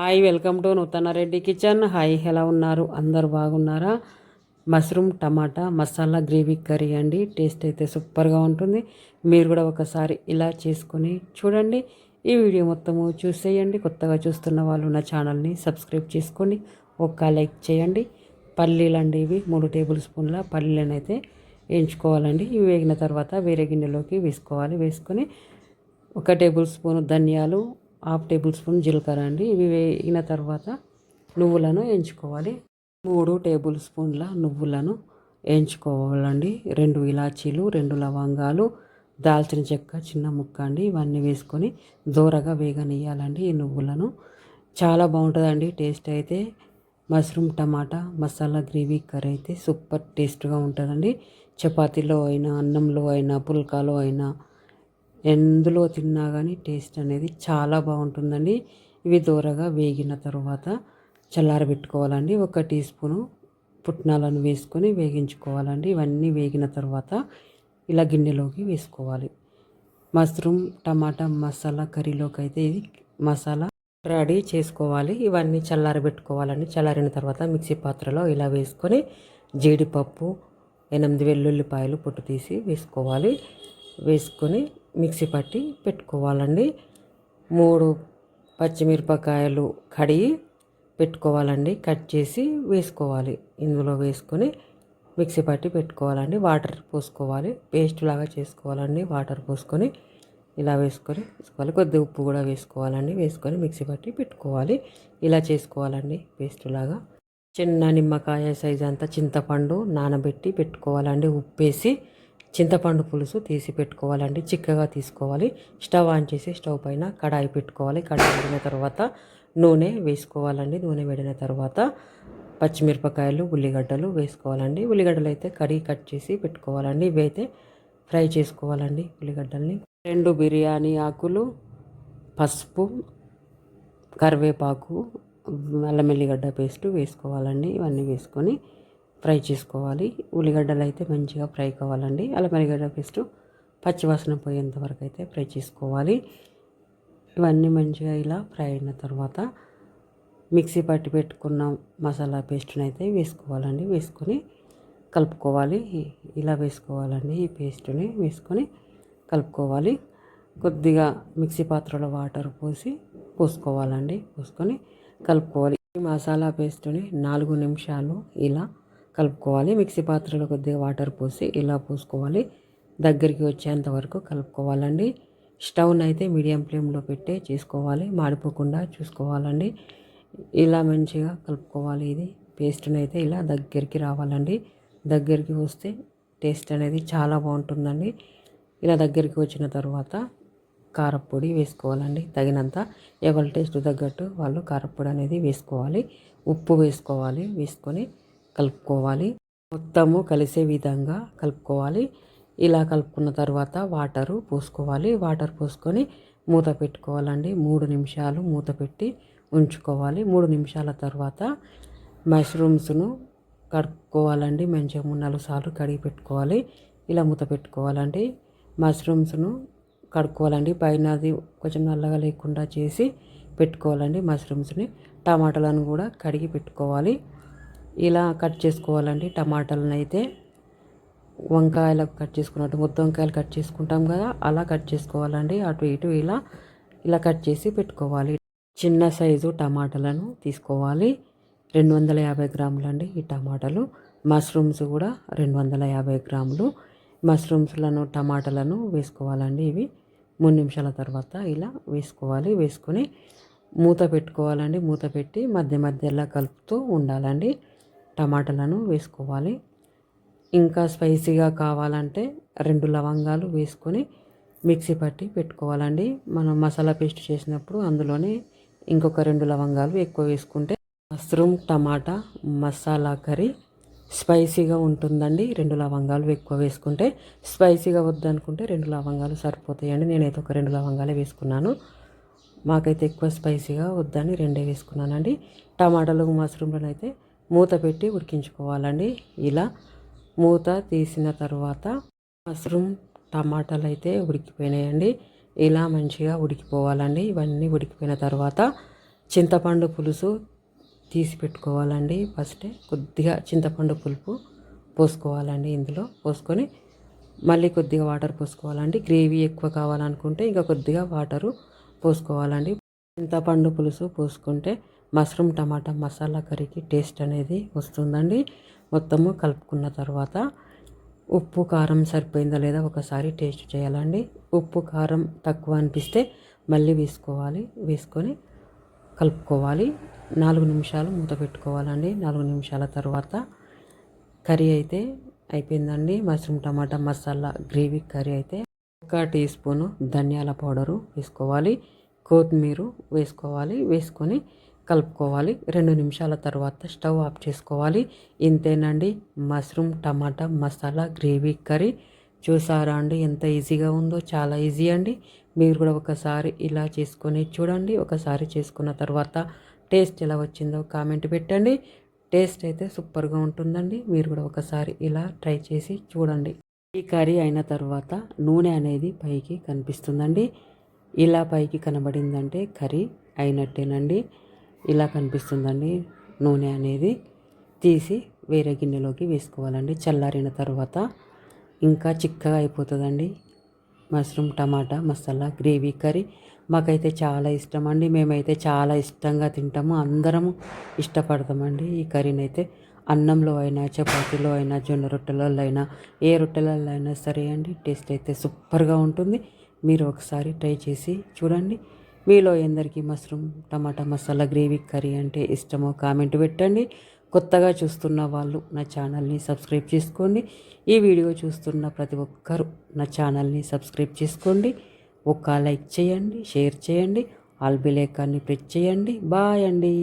Hi welcome to Nutana kitchen. Hi ఎలా ఉన్నారు? అందరు బాగున్నారా? Mushroom tomato masala gravy curry అండి. టేస్ట్ అయితే సూపర్గా ఉంటుంది. మీరు కూడా ఒకసారి ఇలా చేసుకొని చూడండి. ఈ వీడియో మొత్తము చూసేయండి. కొత్తగా చూస్తున్న వాళ్ళు నా ఛానల్ని సబ్స్క్రైబ్ చేసుకొని ఒక్క లైక్ చేయండి. పల్లీలు అండి ఇవి మూడు టేబుల్ స్పూన్ల పల్లీలను అయితే వేయించుకోవాలండి ఇవి వేగిన తర్వాత వేరే గిన్నెలోకి వేసుకోవాలి. వేసుకొని ఒక టేబుల్ స్పూన్ ధనియాలు హాఫ్ టేబుల్ స్పూన్ జీలకర్ర అండి. ఇవి వేగిన తర్వాత నువ్వులను వేయించుకోవాలి మూడు టేబుల్ స్పూన్ల నువ్వులను వేయించుకోవాలండి రెండు ఇలాచీలు రెండు లవంగాలు దాల్చిన చెక్క చిన్న ముక్క అండి. ఇవన్నీ వేసుకొని దూరగా వేగనియ్యాలండి ఈ నువ్వులను. చాలా బాగుంటుందండి టేస్ట్ అయితే. Mushroom tomato masala gravy curry అయితే సూపర్ టేస్ట్గా ఉంటుందండి. చపాతీలో అయినా అన్నంలో అయినా పుల్కాలో అయినా ఎందులో తిన్నా కానీ టేస్ట్ అనేది చాలా బాగుంటుందండి. ఇవి దూరగా వేగిన తర్వాత చల్లారబెట్టుకోవాలండి ఒక టీ స్పూను పుట్నాలను వేసుకొని వేగించుకోవాలండి. ఇవన్నీ వేగిన తర్వాత ఇలా గిన్నెలోకి వేసుకోవాలి. మష్రూమ్ టమాటా మసాలా కర్రీలోకి అయితే ఇది మసాలా రెడీ చేసుకోవాలి. ఇవన్నీ చల్లారబెట్టుకోవాలండి చల్లారిన తర్వాత మిక్సీ పాత్రలో ఇలా వేసుకొని జీడిపప్పు ఎనిమిది వెల్లుల్లిపాయలు పొట్టు తీసి వేసుకోవాలి. వేసుకొని మిక్సీ పట్టి పెట్టుకోవాలండి. మూడు పచ్చిమిరపకాయలు కడిగి పెట్టుకోవాలండి. కట్ చేసి వేసుకోవాలి. ఇందులో వేసుకొని మిక్సీ పట్టి పెట్టుకోవాలండి. వాటర్ పోసుకోవాలి. పేస్ట్ లాగా చేసుకోవాలండి. వాటర్ పోసుకొని ఇలా వేసుకొని వేసుకోవాలి. కొద్దిగా ఉప్పు కూడా వేసుకోవాలండి. వేసుకొని మిక్సీ పట్టి పెట్టుకోవాలి. ఇలా చేసుకోవాలండి. పేస్ట్ లాగా. చిన్న నిమ్మకాయ సైజ్ అంతా చింతపండు నానబెట్టి పెట్టుకోవాలండి. ఉప్పేసి చింతపండు పులుసు తీసి పెట్టుకోవాలండి. చిక్కగా తీసుకోవాలి. స్టవ్ ఆన్ చేసి స్టవ్ పైన కడాయి పెట్టుకోవాలి. కడాయి వేడిన తర్వాత నూనె వేసుకోవాలండి. నూనె వేడిన తర్వాత పచ్చిమిరపకాయలు ఉల్లిగడ్డలు వేసుకోవాలండి. ఉల్లిగడ్డలు అయితే కడిగి కట్ చేసి పెట్టుకోవాలండి. ఇవి అయితే ఫ్రై చేసుకోవాలండి ఉల్లిగడ్డల్ని. రెండు బిర్యానీ ఆకులు పసుపు కరివేపాకు అల్లం ఎల్లిగడ్డ పేస్ట్ వేసుకోవాలండి. ఇవన్నీ వేసుకొని ఫ్రై చేసుకోవాలి. ఉల్లిగడ్డలు అయితే మంచిగా ఫ్రై కావాలండి. అల్లం మరిగడ్డ పేస్ట్ పచ్చివాసన పోయేంత వరకు అయితే ఫ్రై చేసుకోవాలి. ఇవన్నీ మంచిగా ఇలా ఫ్రై అయిన తర్వాత మిక్సీ పట్టి పెట్టుకున్న మసాలా పేస్ట్ని అయితే వేసుకోవాలండి. వేసుకొని కలుపుకోవాలి. ఇలా వేసుకోవాలండి. ఈ పేస్ట్ని వేసుకొని కలుపుకోవాలి. కొద్దిగా మిక్సీ పాత్రలో వాటర్ పోసి పోసుకోవాలండి. పోసుకొని కలుపుకోవాలి. ఈ మసాలా పేస్ట్ని నాలుగు నిమిషాలు ఇలా కలుపుకోవాలి. మిక్సీ పాత్రలో కొద్దిగా వాటర్ పోసి ఇలా పోసుకోవాలి. దగ్గరికి వచ్చేంత వరకు కలుపుకోవాలండి. స్టవ్ని అయితే మీడియం ఫ్లేమ్లో పెట్టి చేసుకోవాలి. మాడిపోకుండా చూసుకోవాలండి. ఇలా మంచిగా కలుపుకోవాలి ఇది. పేస్ట్ని అయితే ఇలా దగ్గరికి రావాలండి. దగ్గరికి వస్తే టేస్ట్ అనేది చాలా బాగుంటుందండి. ఇలా దగ్గరికి వచ్చిన తర్వాత కారపొడి వేసుకోవాలండి. తగినంత ఎవరి టేస్ట్ తగ్గట్టు వాళ్ళు కారపొడి అనేది వేసుకోవాలి. ఉప్పు వేసుకోవాలి. వేసుకొని కలుపుకోవాలి. మొత్తము కలిసే విధంగా కలుపుకోవాలి. ఇలా కలుపుకున్న తర్వాత వాటరు పోసుకోవాలి. వాటర్ పోసుకొని మూత పెట్టుకోవాలండి. మూడు నిమిషాలు మూత పెట్టి ఉంచుకోవాలి. మూడు నిమిషాల తర్వాత మష్రూమ్స్ను కడుక్కోవాలండి. మంచిగా మూడు నాలుగు సార్లు కడిగి పెట్టుకోవాలి. ఇలా మూత పెట్టుకోవాలండి. మష్రూమ్స్ను కడుక్కోవాలండి. పైన అది కొంచెం నల్లగా లేకుండా చేసి పెట్టుకోవాలండి మష్రూమ్స్ని. టమాటాలను కూడా కడిగి పెట్టుకోవాలి. ఇలా కట్ చేసుకోవాలండి. టమాటాలను అయితే వంకాయలకు కట్ చేసుకున్నట్టు మొత్తం వంకాయలు కట్ చేసుకుంటాం కదా అలా కట్ చేసుకోవాలండి. అటు ఇటు ఇలా ఇలా కట్ చేసి పెట్టుకోవాలి. చిన్న సైజు టమాటాలను తీసుకోవాలి. రెండు వందల యాభై గ్రాములు అండి ఈ టమాటాలు. మష్రూమ్స్ కూడా రెండు వందల యాభై గ్రాములు. మష్రూమ్స్లను టమాటాలను వేసుకోవాలండి ఇవి. మూడు నిమిషాల తర్వాత ఇలా వేసుకోవాలి. వేసుకొని మూత పెట్టుకోవాలండి. మూత పెట్టి మధ్య మధ్యలో కలుపుతూ ఉండాలండి. టమాటాలను వేసుకోవాలి. ఇంకా స్పైసీగా కావాలంటే రెండు లవంగాలు వేసుకొని మిక్సీ పట్టి పెట్టుకోవాలండి. మనం మసాలా పేస్ట్ చేసినప్పుడు అందులోనే ఇంకొక రెండు లవంగాలు ఎక్కువ వేసుకుంటే మష్రూమ్ టమాటా మసాలా కర్రీ స్పైసీగా ఉంటుందండి. రెండు లవంగాలు ఎక్కువ వేసుకుంటే స్పైసీగా వద్దనుకుంటే రెండు లవంగాలు సరిపోతాయండి. నేనైతే ఒక రెండు లవంగాలే వేసుకున్నాను. మాకైతే ఎక్కువ స్పైసీగా వద్దని రెండే వేసుకున్నానండి. టమాటాలు మష్రూమ్లను అయితే మూత పెట్టి ఉడికించుకోవాలండి. ఇలా మూత తీసిన తర్వాత మష్రూమ్ టమాటాలు అయితే ఉడికిపోయినాయండి. ఇలా మంచిగా ఉడికిపోవాలండి. ఇవన్నీ ఉడికిపోయిన తర్వాత చింతపండు పులుసు తీసి పెట్టుకోవాలండి. ఫస్ట్ కొద్దిగా చింతపండు పులుపు పోసుకోవాలండి ఇందులో. పోసుకొని మళ్ళీ కొద్దిగా వాటర్ పోసుకోవాలండి. గ్రేవీ ఎక్కువ కావాలనుకుంటే ఇంకా కొద్దిగా వాటరు పోసుకోవాలండి. చింతపండు పులుసు పోసుకుంటే మష్రూమ్ టమాటా మసాలా కర్రీకి టేస్ట్ అనేది వస్తుందండి. మొత్తము కలుపుకున్న తర్వాత ఉప్పు కారం సరిపోయిందా లేదా ఒకసారి టేస్ట్ చేయాలండి. ఉప్పు కారం తక్కువ అనిపిస్తే మళ్ళీ వేసుకోవాలి. వేసుకొని కలుపుకోవాలి. నాలుగు నిమిషాలు మూత పెట్టుకోవాలండి. నాలుగు నిమిషాల తర్వాత కర్రీ అయితే అయిపోయిందండి. Mushroom tomato masala gravy curry అయితే ఒక టీ స్పూను ధనియాల పౌడరు వేసుకోవాలి. కొత్తిమీర వేసుకోవాలి. వేసుకొని కలుపుకోవాలి. రెండు నిమిషాల తర్వాత స్టవ్ ఆఫ్ చేసుకోవాలి. ఇంతేనండి. Mushroom tomato masala gravy curry. చూసారా అండి? ఎంత ఈజీగా ఉందో చాలా ఈజీ అండి. మీరు కూడా ఒకసారి ఇలా చేసుకొని చూడండి. ఒకసారి చేసుకున్న తర్వాత టేస్ట్ ఎలా వచ్చిందో కామెంట్ పెట్టండి. టేస్ట్ అయితే సూపర్గా ఉంటుందండి. మీరు కూడా ఒకసారి ఇలా ట్రై చేసి చూడండి. ఈ కర్రీ అయిన తర్వాత నూనె అనేది పైకి కనిపిస్తుందండి. ఇలా పైకి కనబడిందంటే కర్రీ అయినట్టేనండి. ఇలా కనిపిస్తుందండి. నూనె అనేది తీసి వేరే గిన్నెలోకి వేసుకోవాలండి. చల్లారిన తర్వాత ఇంకా చిక్కగా అయిపోతుందండి. Mushroom tomato masala gravy curry మాకైతే చాలా ఇష్టం అండి మేమైతే చాలా ఇష్టంగా తింటాము. అందరము ఇష్టపడతామండి ఈ కర్రీని అయితే అన్నంలో అయినా చపాతీలో అయినా జొన్న రొట్టెలలో అయినా ఏ రొట్టెలలో అయినా సరే అండి టేస్ట్ అయితే సూపర్గా ఉంటుంది. మీరు ఒకసారి ట్రై చేసి చూడండి. మీలో ఎందరికీ mushroom tomato masala gravy curry అంటే ఇష్టమో కామెంట్ పెట్టండి. కొత్తగా చూస్తున్న వాళ్ళు నా ఛానల్ని సబ్స్క్రైబ్ చేసుకోండి. ఈ వీడియో చూస్తున్న ప్రతి ఒక్కరూ నా ఛానల్ని సబ్స్క్రైబ్ చేసుకోండి. ఒక లైక్ చేయండి షేర్ చేయండి ఆల్ బిలేకాన్ని ప్రెస్ చేయండి. బాయ్ అండి.